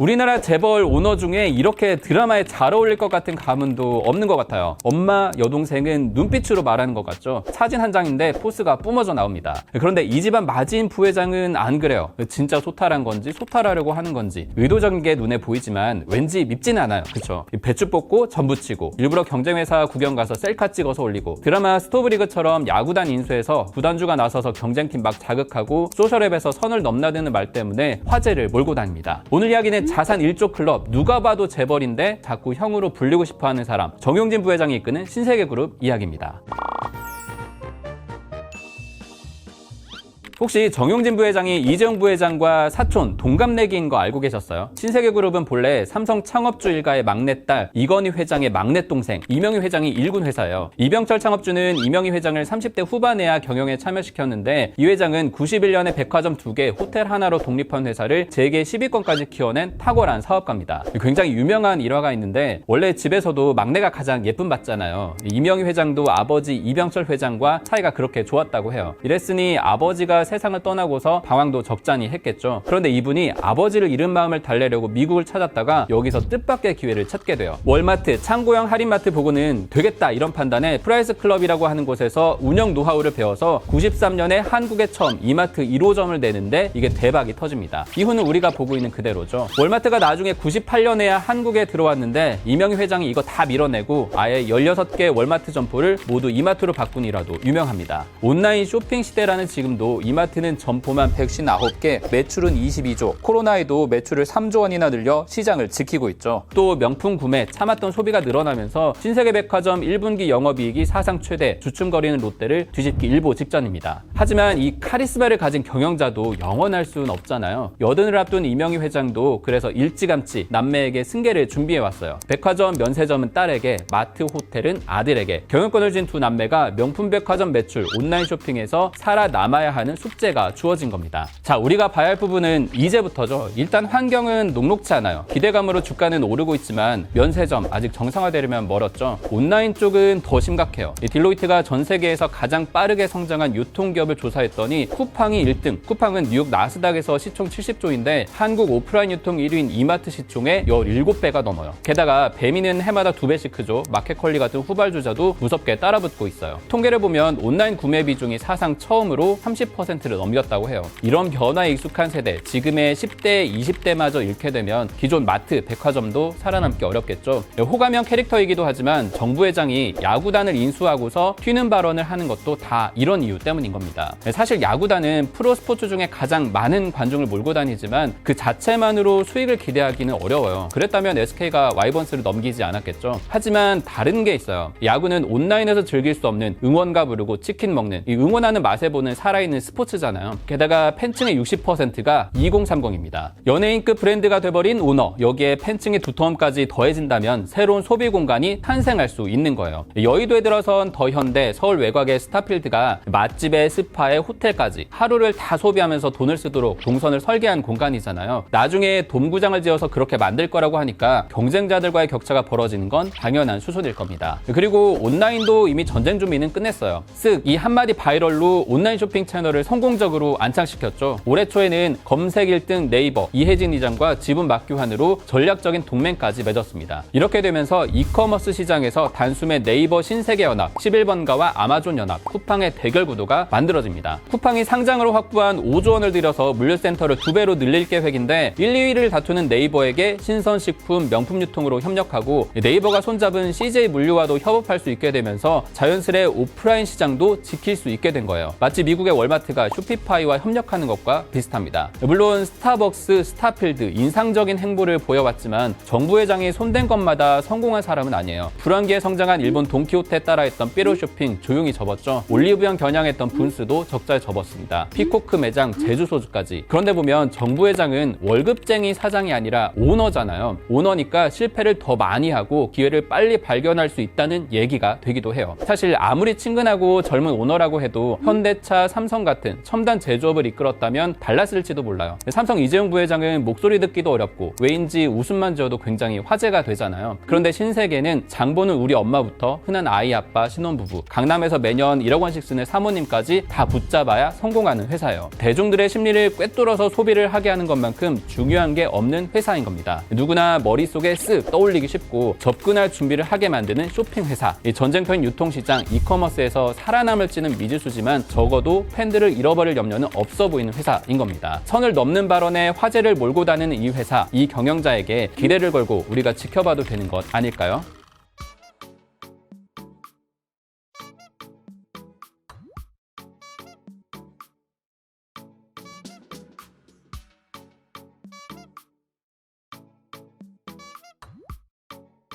우리나라 재벌 오너 중에 이렇게 드라마에 잘 어울릴 것 같은 가문도 없는 것 같아요. 엄마, 여동생은 눈빛으로 말하는 것 같죠. 사진 한 장인데 포스가 뿜어져 나옵니다. 그런데 이 집안 마진 부회장은 안 그래요. 진짜 소탈한 건지 소탈하려고 하는 건지 의도적인 게 눈에 보이지만 왠지 밉지는 않아요. 그쵸? 배추 뽑고 전 부 치고 일부러 경쟁회사 구경 가서 셀카 찍어서 올리고 드라마 스토브리그처럼 야구단 인수해서 구단주가 나서서 경쟁팀 막 자극하고 소셜앱에서 선을 넘나드는 말 때문에 화제를 몰고 다닙니다. 오늘 이야기는 자산 1조 클럽 누가 봐도 재벌인데 자꾸 형으로 불리고 싶어하는 사람 정용진 부회장이 이끄는 신세계 그룹 이야기입니다. 혹시 정용진 부회장이 이재용 부회장과 사촌 동갑내기인 거 알고 계셨어요? 신세계 그룹은 본래 삼성 창업주 일가의 막내딸 이건희 회장의 막내 동생 이명희 회장이 일군 회사예요. 이병철 창업주는 이명희 회장을 30대 후반에야 경영에 참여시켰는데 이 회장은 91년에 백화점 2개, 호텔 하나로 독립한 회사를 재계 10위권까지 키워낸 탁월한 사업가입니다. 굉장히 유명한 일화가 있는데 원래 집에서도 막내가 가장 예쁨 받잖아요. 이명희 회장도 아버지 이병철 회장과 사이가 그렇게 좋았다고 해요. 이랬으니 아버지가 세상을 떠나고서 방황도 적잖이 했겠죠. 그런데 이분이 아버지를 잃은 마음을 달래려고 미국을 찾았다가 여기서 뜻밖의 기회를 찾게 돼요. 월마트, 창고형 할인마트 보고는 되겠다 이런 판단에 프라이스 클럽이라고 하는 곳에서 운영 노하우를 배워서 93년에 한국에 처음 이마트 1호점을 내는데 이게 대박이 터집니다. 이후는 우리가 보고 있는 그대로죠. 월마트가 나중에 98년에야 한국에 들어왔는데 이명희 회장이 이거 다 밀어내고 아예 16개 월마트 점포를 모두 이마트로 바꾸니라도 유명합니다. 온라인 쇼핑 시대라는 지금도 이마트 는 점포만 159개, 매출은 22조, 코로나에도 매출을 3조 원이나 늘려 시장을 지키고 있죠. 또 명품 구매, 참았던 소비가 늘어나면서 신세계 백화점 1분기 영업이익이 사상 최대, 주춤거리는 롯데를 뒤집기 일보 직전입니다. 하지만 이 카리스마를 가진 경영자도 영원할 수는 없잖아요. 여든을 앞둔 이명희 회장도 그래서 일찌감치 남매에게 승계를 준비해왔어요. 백화점, 면세점은 딸에게, 마트, 호텔은 아들에게, 경영권을 쥔 두 남매가 명품 백화점 매출, 온라인 쇼핑에서 살아남아야 하는 숙 제가 주어진 겁니다. 자, 우리가 봐야 할 부분은 이제부터죠. 일단 환경은 녹록치 않아요. 기대감으로 주가는 오르고 있지만 면세점 아직 정상화되려면 멀었죠. 온라인 쪽은 더 심각해요. 이 딜로이트가 전 세계에서 가장 빠르게 성장한 유통기업을 조사했더니 쿠팡이 1등. 쿠팡은 뉴욕 나스닥에서 시총 70조인데 한국 오프라인 유통 1위인 이마트 시총의 17배가 넘어요. 게다가 배미는 해마다 두 배씩 크죠. 마켓컬리 같은 후발주자도 무섭게 따라붙고 있어요. 통계를 보면 온라인 구매 비중이 사상 처음으로 30%를 넘겼다고 해요. 이런 변화에 익숙한 세대, 지금의 10대, 20대마저 잃게 되면 기존 마트, 백화점도 살아남기 어렵겠죠. 호감형 캐릭터이기도 하지만 정부 회장이 야구단을 인수하고서 튀는 발언을 하는 것도 다 이런 이유 때문인 겁니다. 사실 야구단은 프로 스포츠 중에 가장 많은 관중을 몰고 다니지만 그 자체만으로 수익을 기대하기는 어려워요. 그랬다면 SK가 와이번스를 넘기지 않았겠죠. 하지만 다른 게 있어요. 야구는 온라인에서 즐길 수 없는 응원가 부르고 치킨 먹는 이 응원하는 맛에 보는 살아있는 스포츠 잖아요. 게다가 팬층의 60%가 2030입니다. 연예인급 브랜드가 돼버린 오너 여기에 팬층의 두터움까지 더해진다면 새로운 소비 공간이 탄생할 수 있는 거예요. 여의도에 들어선 더 현대, 서울 외곽의 스타필드가 맛집에 스파에 호텔까지 하루를 다 소비하면서 돈을 쓰도록 동선을 설계한 공간이잖아요. 나중에 돔구장을 지어서 그렇게 만들 거라고 하니까 경쟁자들과의 격차가 벌어지는 건 당연한 수순일 겁니다. 그리고 온라인도 이미 전쟁 준비는 끝냈어요. 쓱 이 한마디 바이럴로 온라인 쇼핑 채널을 성공적으로 안착시켰죠. 올해 초에는 검색 1등 네이버 이혜진 이장과 지분 막교환으로 전략적인 동맹까지 맺었습니다. 이렇게 되면서 이커머스 시장에서 단숨에 네이버 신세계 연합, 11번가와 아마존 연합, 쿠팡의 대결 구도가 만들어집니다. 쿠팡이 상장으로 확보한 5조 원을 들여서 물류센터를 두 배로 늘릴 계획인데 1, 2위를 다투는 네이버에게 신선식품, 명품 유통으로 협력하고 네이버가 손잡은 CJ 물류와도 협업할 수 있게 되면서 자연스레 오프라인 시장도 지킬 수 있게 된 거예요. 마치 미국의 월마트가 쇼피파이와 협력하는 것과 비슷합니다. 물론 스타벅스, 스타필드 인상적인 행보를 보여왔지만 정부 회장이 손댄 것마다 성공한 사람은 아니에요. 불황기에 성장한 일본 돈키호테 따라했던 삐로 쇼핑 조용히 접었죠. 올리브영 겨냥했던 분수도 적자에 접었습니다. 피코크 매장, 제주 소주까지. 그런데 보면 정부 회장은 월급쟁이 사장이 아니라 오너잖아요. 오너니까 실패를 더 많이 하고 기회를 빨리 발견할 수 있다는 얘기가 되기도 해요. 사실 아무리 친근하고 젊은 오너라고 해도 현대차, 삼성 같은 어쨌든 첨단 제조업을 이끌었다면 달랐을지도 몰라요. 삼성 이재용 부회장은 목소리 듣기도 어렵고 왜인지 웃음만 지어도 굉장히 화제가 되잖아요. 그런데 신세계는 장보는 우리 엄마부터 흔한 아이 아빠 신혼부부 강남에서 매년 1억 원씩 쓰는 사모님까지 다 붙잡아야 성공하는 회사예요. 대중들의 심리를 꿰뚫어서 소비를 하게 하는 것만큼 중요한 게 없는 회사인 겁니다. 누구나 머릿속에 쓱 떠올리기 쉽고 접근할 준비를 하게 만드는 쇼핑 회사. 이 전쟁터인 유통시장 이커머스에서 살아남을지는 미지수지만 적어도 팬들을 잃어버릴 염려는 없어 보이는 회사인 겁니다. 선을 넘는 발언에 화제를 몰고 다니는 이 회사, 이 경영자에게 기대를 걸고 우리가 지켜봐도 되는 것 아닐까요?